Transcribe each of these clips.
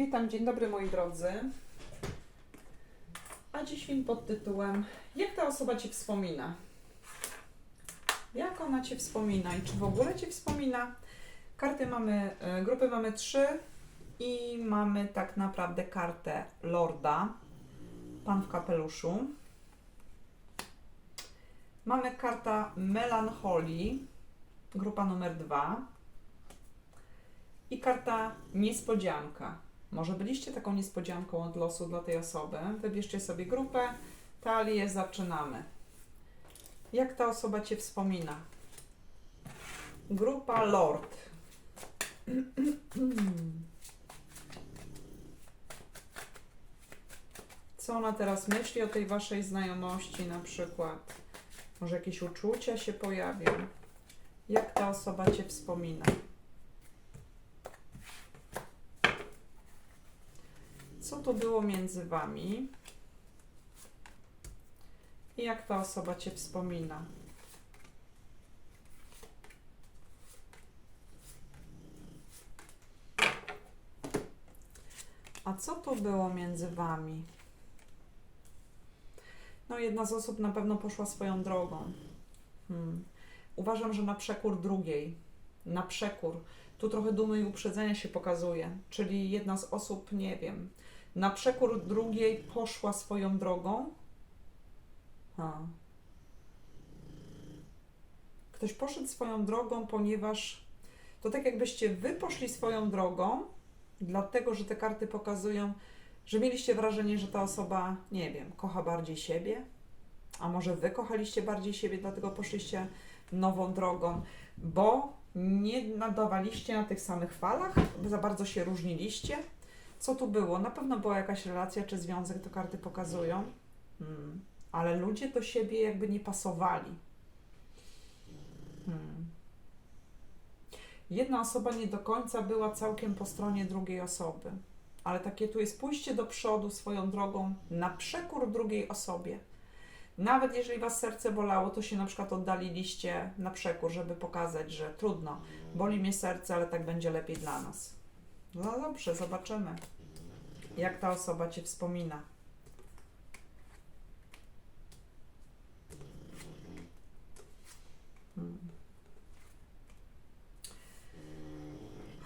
Witam, dzień dobry moi drodzy. A dziś film pod tytułem Jak ta osoba Ci wspomina? Jak ona Cię wspomina i czy w ogóle Cię wspomina? Karty mamy, e, grupy mamy trzy i mamy tak naprawdę kartę Lorda, Pan w kapeluszu. Mamy karta Melancholii, grupa numer dwa. I karta niespodzianka. Może byliście taką niespodzianką od losu dla tej osoby. Wybierzcie sobie grupę, talię, zaczynamy. Jak ta osoba Cię wspomina? Grupa Lord. Co ona teraz myśli o tej Waszej znajomości na przykład? Może jakieś uczucia się pojawią? Jak ta osoba Cię wspomina? Co to było między Wami? I jak ta osoba Cię wspomina? A co to było między Wami? No, jedna z osób na pewno poszła swoją drogą. Hmm. Uważam, że na przekór drugiej. Na przekór. Tu trochę dumy i uprzedzenia się pokazuje. Czyli jedna z osób, nie wiem, na przekór drugiej poszła swoją drogą. Ha. Ktoś poszedł swoją drogą, ponieważ to tak jakbyście wy poszli swoją drogą, dlatego że te karty pokazują, że mieliście wrażenie, że ta osoba, nie wiem, kocha bardziej siebie, a może wy kochaliście bardziej siebie, dlatego poszliście nową drogą, bo nie nadawaliście na tych samych falach, za bardzo się różniliście. Co tu było? Na pewno była jakaś relacja czy związek, to karty pokazują, hmm. ale ludzie do siebie jakby nie pasowali. Hmm. Jedna osoba nie do końca była całkiem po stronie drugiej osoby, ale takie tu jest pójście do przodu swoją drogą na przekór drugiej osobie. Nawet jeżeli was serce bolało, to się na przykład oddaliliście na przekór, żeby pokazać, że trudno, boli mnie serce, ale tak będzie lepiej dla nas. No dobrze, zobaczymy, jak ta osoba cię wspomina.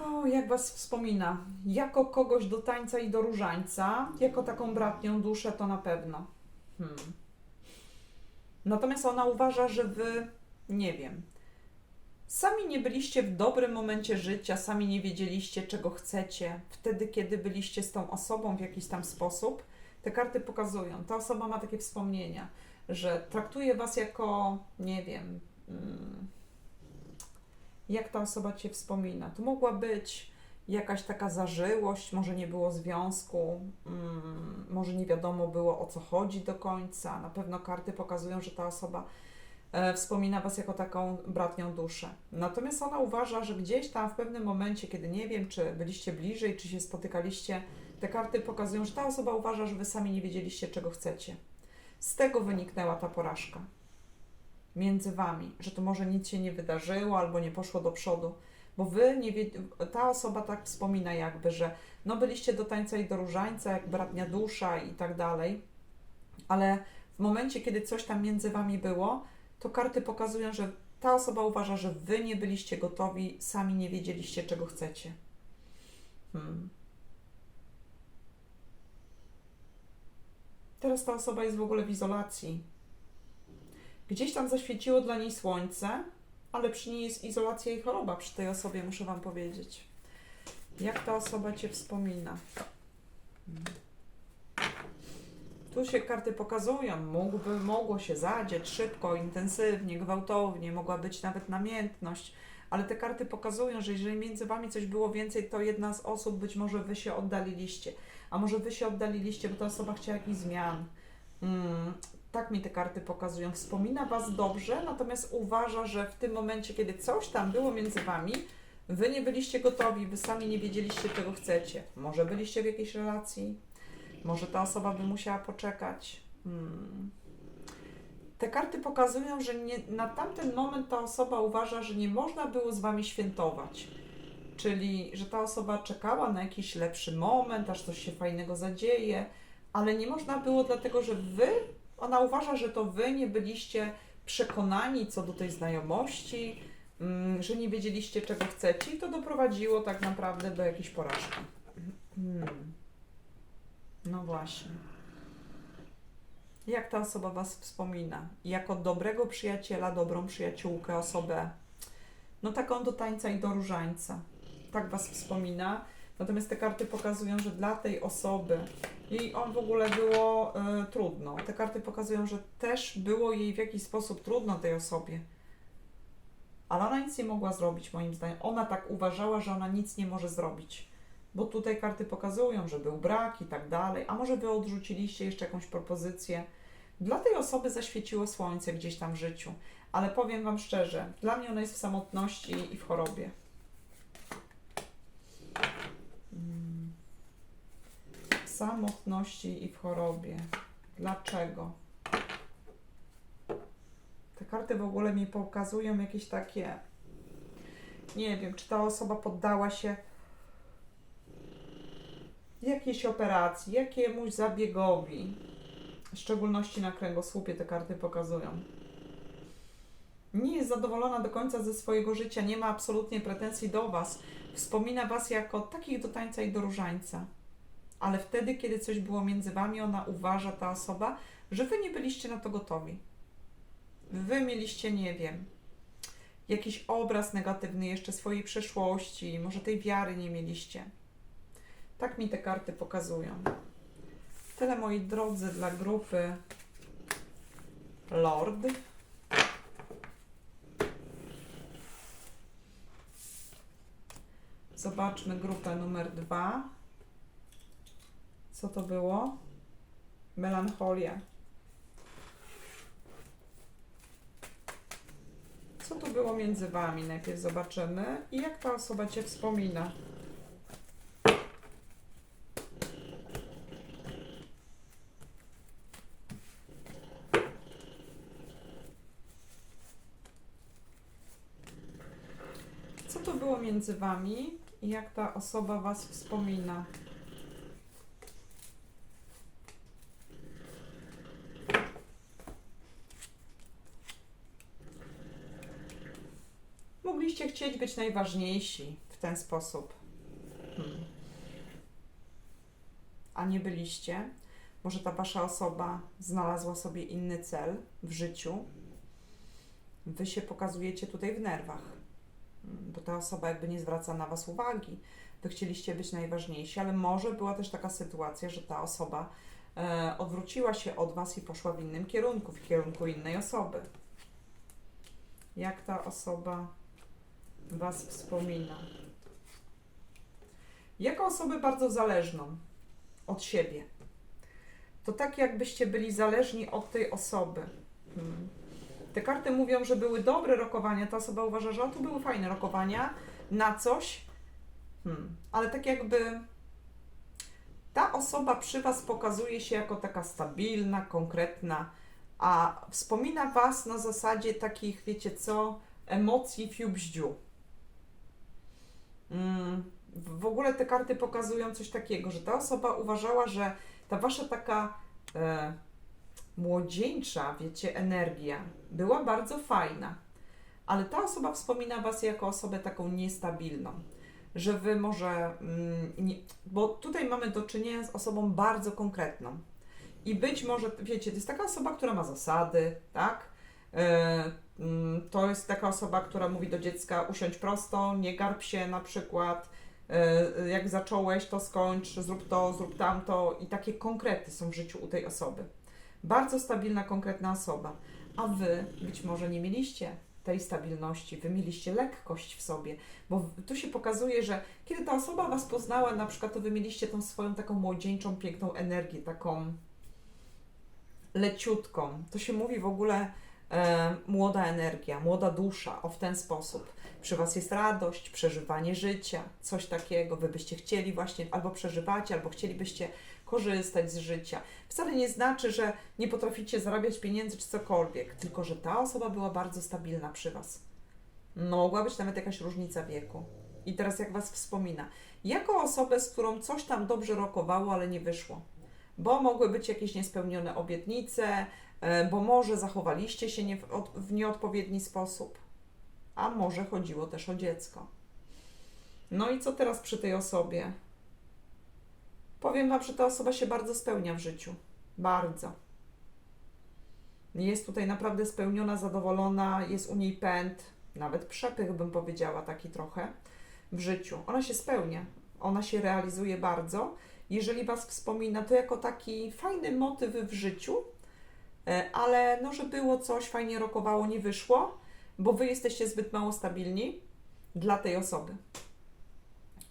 O, jak was wspomina? Jako kogoś do tańca i do różańca, jako taką bratnią duszę, to na pewno. Hmm. Natomiast ona uważa, że wy, nie wiem, sami nie byliście w dobrym momencie życia, sami nie wiedzieliście, czego chcecie. Wtedy, kiedy byliście z tą osobą w jakiś tam sposób, te karty pokazują. Ta osoba ma takie wspomnienia, że traktuje was jako, nie wiem, mm, jak ta osoba cię wspomina. To mogła być jakaś taka zażyłość, może nie było związku, mm, może nie wiadomo było o co chodzi do końca. Na pewno karty pokazują, że ta osoba wspomina Was jako taką bratnią duszę. Natomiast ona uważa, że gdzieś tam w pewnym momencie, kiedy nie wiem, czy byliście bliżej, czy się spotykaliście, te karty pokazują, że ta osoba uważa, że Wy sami nie wiedzieliście, czego chcecie. Z tego wyniknęła ta porażka między Wami, że to może nic się nie wydarzyło albo nie poszło do przodu bo wy nie wie, ta osoba tak wspomina jakby, że no byliście do tańca i do różańca, jak bratnia dusza i tak dalej, ale w momencie, kiedy coś tam między wami było, to karty pokazują, że ta osoba uważa, że wy nie byliście gotowi, sami nie wiedzieliście, czego chcecie. Hmm. Teraz ta osoba jest w ogóle w izolacji. Gdzieś tam zaświeciło dla niej słońce, ale przy niej jest izolacja i choroba przy tej osobie, muszę Wam powiedzieć. Jak ta osoba Cię wspomina? Hmm. Tu się karty pokazują. Mógłby, mogło się zadzieć szybko, intensywnie, gwałtownie, mogła być nawet namiętność, ale te karty pokazują, że jeżeli między Wami coś było więcej, to jedna z osób, być może Wy się oddaliliście, a może Wy się oddaliliście, bo ta osoba chciała jakichś zmian. Hmm tak mi te karty pokazują. Wspomina Was dobrze, natomiast uważa, że w tym momencie, kiedy coś tam było między Wami, Wy nie byliście gotowi, Wy sami nie wiedzieliście, czego chcecie. Może byliście w jakiejś relacji, może ta osoba by musiała poczekać. Hmm. Te karty pokazują, że nie, na tamten moment ta osoba uważa, że nie można było z Wami świętować. Czyli, że ta osoba czekała na jakiś lepszy moment, aż coś się fajnego zadzieje, ale nie można było, dlatego że wy, ona uważa, że to wy nie byliście przekonani co do tej znajomości, mm, że nie wiedzieliście czego chcecie i to doprowadziło tak naprawdę do jakiejś porażki. Hmm. Właśnie. Jak ta osoba Was wspomina? Jako dobrego przyjaciela, dobrą przyjaciółkę, osobę, no taką do tańca i do różańca. Tak Was wspomina. Natomiast te karty pokazują, że dla tej osoby jej on w ogóle było e, trudno. Te karty pokazują, że też było jej w jakiś sposób trudno tej osobie. Ale ona nic nie mogła zrobić, moim zdaniem. Ona tak uważała, że ona nic nie może zrobić. Bo tutaj karty pokazują, że był brak i tak dalej. A może wy odrzuciliście jeszcze jakąś propozycję. Dla tej osoby zaświeciło słońce gdzieś tam w życiu. Ale powiem Wam szczerze, dla mnie ona jest w samotności i w chorobie. Mm. W samotności i w chorobie. Dlaczego? Te karty w ogóle mi pokazują jakieś takie. Nie wiem, czy ta osoba poddała się jakiejś operacji, jakiemuś zabiegowi. W szczególności na kręgosłupie te karty pokazują. Nie jest zadowolona do końca ze swojego życia, nie ma absolutnie pretensji do Was. Wspomina Was jako takich do tańca i do różańca. Ale wtedy, kiedy coś było między Wami, ona uważa, ta osoba, że Wy nie byliście na to gotowi. Wy mieliście, nie wiem, jakiś obraz negatywny jeszcze swojej przeszłości, może tej wiary nie mieliście. Tak mi te karty pokazują. Tyle moi drodzy dla grupy Lord. Zobaczmy grupę numer dwa. Co to było? Melancholia. Co tu było między Wami? Najpierw zobaczymy. I jak ta osoba Cię wspomina? Co to było między Wami i jak ta osoba Was wspomina? Mogliście chcieć być najważniejsi w ten sposób. Hmm. A nie byliście. Może ta Wasza osoba znalazła sobie inny cel w życiu. Wy się pokazujecie tutaj w nerwach bo ta osoba jakby nie zwraca na Was uwagi. Wy chcieliście być najważniejsi, ale może była też taka sytuacja, że ta osoba e, odwróciła się od Was i poszła w innym kierunku, w kierunku innej osoby. Jak ta osoba Was wspomina? Jako osobę bardzo zależną od siebie. To tak, jakbyście byli zależni od tej osoby. Hmm. Te karty mówią, że były dobre rokowania. Ta osoba uważa, że tu były fajne rokowania na coś, hmm. ale tak jakby ta osoba przy Was pokazuje się jako taka stabilna, konkretna, a wspomina Was na zasadzie takich, wiecie co, emocji fiu bździu. Mm, w ogóle te karty pokazują coś takiego, że ta osoba uważała, że ta Wasza taka e, młodzieńcza, wiecie, energia była bardzo fajna, ale ta osoba wspomina Was jako osobę taką niestabilną, że Wy może, mm, bo tutaj mamy do czynienia z osobą bardzo konkretną i być może, wiecie, to jest taka osoba, która ma zasady, tak? E, mm, to jest taka osoba, która mówi do dziecka usiądź prosto, nie garb się na przykład, e, jak zacząłeś, to skończ, zrób to, zrób tamto i takie konkrety są w życiu u tej osoby. Bardzo stabilna, konkretna osoba. A wy być może nie mieliście tej stabilności, wy mieliście lekkość w sobie, bo tu się pokazuje, że kiedy ta osoba was poznała, na przykład, to wy mieliście tą swoją taką młodzieńczą, piękną energię, taką leciutką. To się mówi w ogóle e, młoda energia, młoda dusza, o w ten sposób. Przy was jest radość, przeżywanie życia, coś takiego. Wy byście chcieli właśnie, albo przeżywacie, albo chcielibyście korzystać z życia. Wcale nie znaczy, że nie potraficie zarabiać pieniędzy czy cokolwiek, tylko że ta osoba była bardzo stabilna przy Was. Mogła być nawet jakaś różnica wieku. I teraz jak Was wspomina? Jako osobę, z którą coś tam dobrze rokowało, ale nie wyszło. Bo mogły być jakieś niespełnione obietnice, e, bo może zachowaliście się nie w, w nieodpowiedni sposób, a może chodziło też o dziecko. No i co teraz przy tej osobie? Powiem Wam, że ta osoba się bardzo spełnia w życiu. Bardzo. Jest tutaj naprawdę spełniona, zadowolona, jest u niej pęd, nawet przepych bym powiedziała, taki trochę w życiu. Ona się spełnia, ona się realizuje bardzo. Jeżeli Was wspomina, to jako taki fajny motyw w życiu, e, ale no, że było coś, fajnie rokowało, nie wyszło, bo Wy jesteście zbyt mało stabilni dla tej osoby.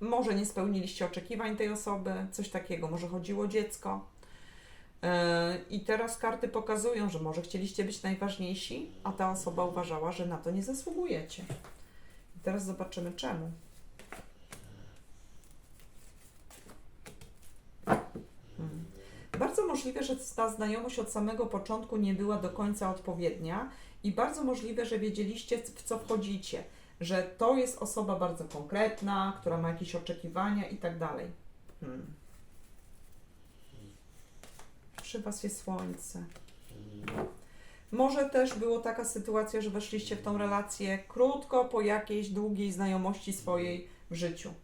Może nie spełniliście oczekiwań tej osoby, coś takiego, może chodziło o dziecko. Yy, I teraz karty pokazują, że może chcieliście być najważniejsi, a ta osoba uważała, że na to nie zasługujecie. I teraz zobaczymy czemu. Hmm. Bardzo możliwe, że ta znajomość od samego początku nie była do końca odpowiednia i bardzo możliwe, że wiedzieliście, w co wchodzicie, że to jest osoba bardzo konkretna, która ma jakieś oczekiwania i tak dalej. Hmm. Przy Was jest słońce. Może też była taka sytuacja, że weszliście w tą relację krótko po jakiejś długiej znajomości swojej w życiu.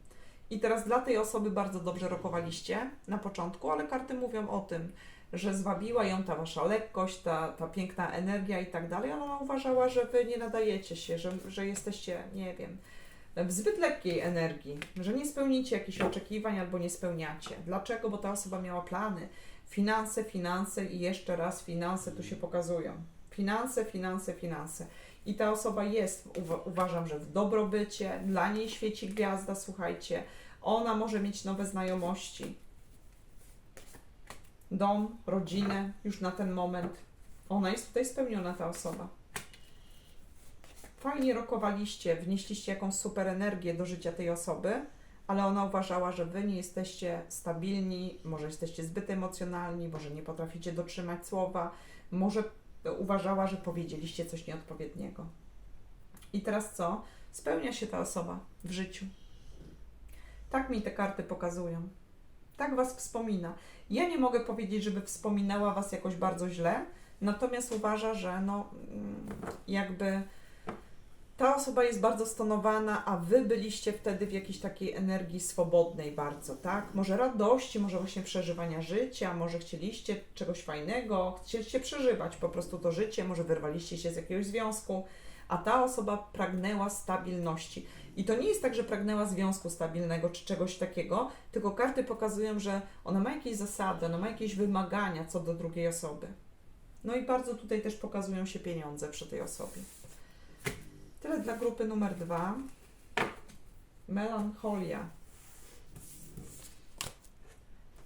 I teraz dla tej osoby bardzo dobrze rokowaliście na początku, ale karty mówią o tym, że zwabiła ją ta wasza lekkość, ta, ta piękna energia i tak dalej. Ona uważała, że wy nie nadajecie się, że, że jesteście, nie wiem, w zbyt lekkiej energii, że nie spełnicie jakichś oczekiwań albo nie spełniacie. Dlaczego? Bo ta osoba miała plany. Finanse, finanse i jeszcze raz finanse tu się pokazują. Finanse, finanse, finanse. I ta osoba jest, uwa- uważam, że w dobrobycie, dla niej świeci gwiazda, słuchajcie. Ona może mieć nowe znajomości. Dom, rodzinę, już na ten moment. Ona jest tutaj spełniona, ta osoba. Fajnie rokowaliście, wnieśliście jakąś super energię do życia tej osoby, ale ona uważała, że wy nie jesteście stabilni, może jesteście zbyt emocjonalni, może nie potraficie dotrzymać słowa, może uważała, że powiedzieliście coś nieodpowiedniego. I teraz co? Spełnia się ta osoba w życiu. Tak mi te karty pokazują. Tak was wspomina. Ja nie mogę powiedzieć, żeby wspominała was jakoś bardzo źle, natomiast uważa, że no mm, jakby ta osoba jest bardzo stonowana, a wy byliście wtedy w jakiejś takiej energii swobodnej bardzo, tak? Może radości, może właśnie przeżywania życia, może chcieliście czegoś fajnego, chcieliście przeżywać po prostu to życie, może wyrwaliście się z jakiegoś związku, a ta osoba pragnęła stabilności. I to nie jest tak, że pragnęła związku stabilnego czy czegoś takiego, tylko karty pokazują, że ona ma jakieś zasady, ona ma jakieś wymagania co do drugiej osoby. No i bardzo tutaj też pokazują się pieniądze przy tej osobie. Tyle dla grupy numer dwa. Melancholia.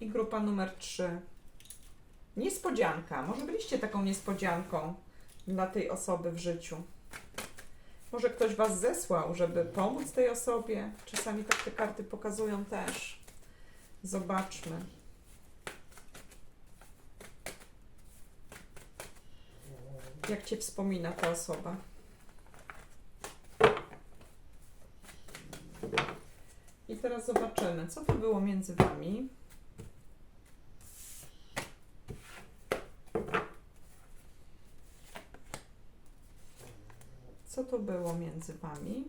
I grupa numer trzy. Niespodzianka. Może byliście taką niespodzianką dla tej osoby w życiu. Może ktoś Was zesłał, żeby pomóc tej osobie. Czasami tak te karty pokazują też. Zobaczmy. Jak Cię wspomina ta osoba? I teraz zobaczymy, co to było między Wami. Co to było między Wami?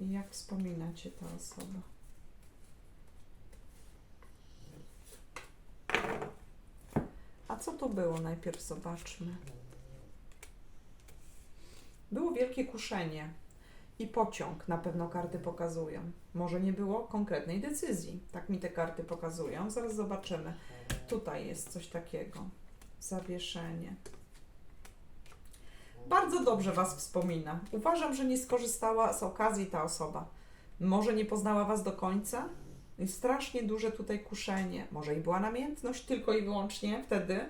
I jak wspominacie ta osoba? A co to było? Najpierw zobaczmy. Było wielkie kuszenie i pociąg, na pewno karty pokazują. Może nie było konkretnej decyzji, tak mi te karty pokazują. Zaraz zobaczymy. Tutaj jest coś takiego. Zawieszenie. Bardzo dobrze Was wspomina. Uważam, że nie skorzystała z okazji ta osoba. Może nie poznała Was do końca. Jest strasznie duże tutaj kuszenie. Może i była namiętność tylko i wyłącznie wtedy,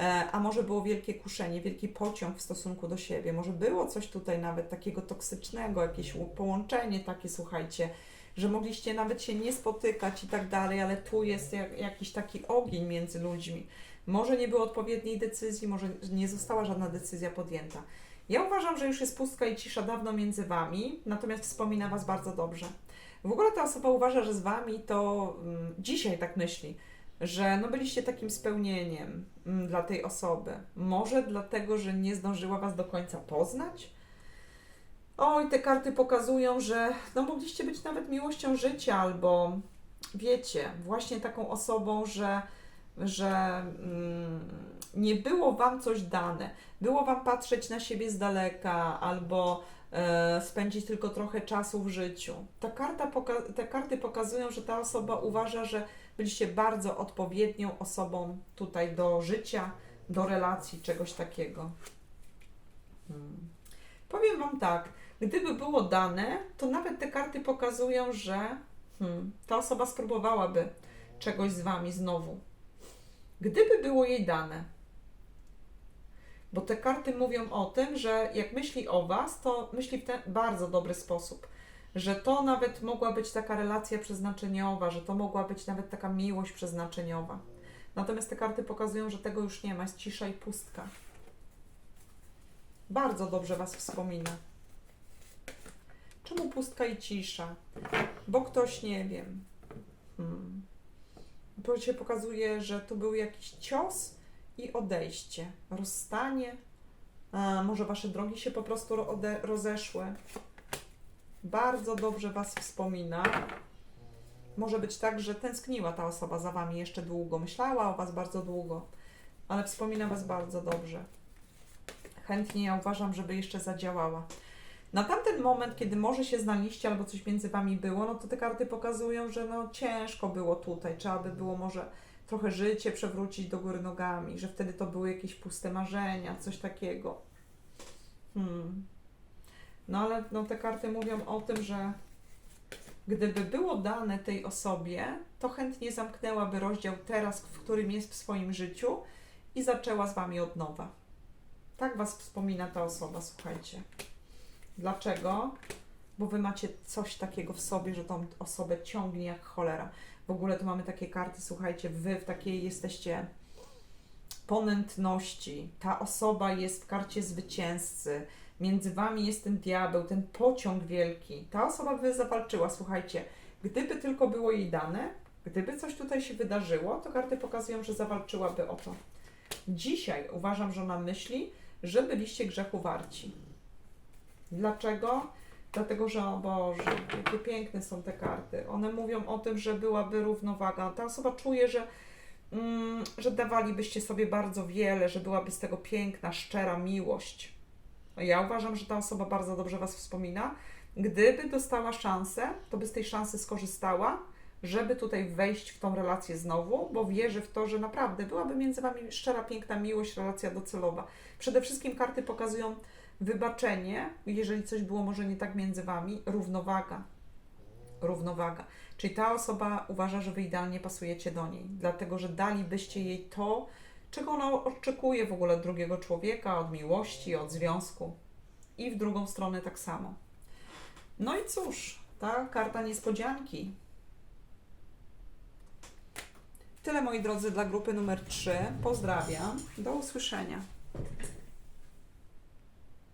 E, a może było wielkie kuszenie, wielki pociąg w stosunku do siebie, może było coś tutaj nawet takiego toksycznego, jakieś połączenie takie, słuchajcie, że mogliście nawet się nie spotykać i tak dalej, ale tu jest jak, jakiś taki ogień między ludźmi. Może nie było odpowiedniej decyzji, może nie została żadna decyzja podjęta. Ja uważam, że już jest pustka i cisza dawno między Wami, natomiast wspomina Was bardzo dobrze. W ogóle ta osoba uważa, że z Wami to mm, dzisiaj tak myśli, że no byliście takim spełnieniem mm, dla tej osoby. Może dlatego, że nie zdążyła Was do końca poznać? Oj, te karty pokazują, że no mogliście być nawet miłością życia albo wiecie, właśnie taką osobą, że, że mm, nie było Wam coś dane. Było Wam patrzeć na siebie z daleka albo e, spędzić tylko trochę czasu w życiu. Ta karta te karty pokazują, że ta osoba uważa, że byliście bardzo odpowiednią osobą tutaj do życia, do relacji, czegoś takiego. Hmm. Powiem Wam tak, gdyby było dane, to nawet te karty pokazują, że hmm, ta osoba spróbowałaby czegoś z Wami znowu. Gdyby było jej dane, bo te karty mówią o tym, że jak myśli o Was, to myśli w ten bardzo dobry sposób. Że to nawet mogła być taka relacja przeznaczeniowa, że to mogła być nawet taka miłość przeznaczeniowa. Natomiast te karty pokazują, że tego już nie ma, jest cisza i pustka. Bardzo dobrze Was wspomina. Czemu pustka i cisza? Bo ktoś nie wiem. Hmm. Bo się pokazuje, że tu był jakiś cios i odejście, rozstanie. A, może wasze drogi się po prostu rozeszły. Bardzo dobrze was wspomina. Może być tak, że tęskniła ta osoba za wami jeszcze długo, myślała o was bardzo długo, ale wspomina was bardzo dobrze. Chętnie ja uważam, żeby jeszcze zadziałała. Na tamten moment, kiedy może się znaliście albo coś między wami było, no to te karty pokazują, że no ciężko było tutaj. Trzeba by było może trochę życie przewrócić do góry nogami, że wtedy to były jakieś puste marzenia, coś takiego. Hmm. No ale no, te karty mówią o tym, że gdyby było dane tej osobie, to chętnie zamknęłaby rozdział teraz, w którym jest w swoim życiu i zaczęła z wami od nowa. Tak was wspomina ta osoba, słuchajcie. Dlaczego? Bo wy macie coś takiego w sobie, że tą osobę ciągnie jak cholera. W ogóle tu mamy takie karty, słuchajcie, wy w takiej jesteście ponętności. Ta osoba jest w karcie zwycięzcy. Między wami jest ten diabeł, ten pociąg wielki. Ta osoba by zawalczyła, słuchajcie. Gdyby tylko było jej dane, gdyby coś tutaj się wydarzyło, to karty pokazują, że zawalczyłaby o to. Dzisiaj uważam, że ona myśli, że byliście grzechu warci. Dlaczego? Dlatego, że o Boże, jakie piękne są te karty. One mówią o tym, że byłaby równowaga. Ta osoba czuje, że, mm, że dawalibyście sobie bardzo wiele, że byłaby z tego piękna, szczera miłość. Ja uważam, że ta osoba bardzo dobrze Was wspomina. Gdyby dostała szansę, to by z tej szansy skorzystała, żeby tutaj wejść w tą relację znowu, bo wierzy w to, że naprawdę byłaby między Wami szczera, piękna miłość, relacja docelowa. Przede wszystkim karty pokazują wybaczenie, jeżeli coś było może nie tak między Wami, równowaga. Równowaga. Czyli ta osoba uważa, że Wy idealnie pasujecie do niej, dlatego że dalibyście jej to, czego ona oczekuje w ogóle od drugiego człowieka, od miłości, od związku. I w drugą stronę tak samo. No i cóż, ta karta niespodzianki. Tyle moi drodzy dla grupy numer 3. Pozdrawiam. Do usłyszenia.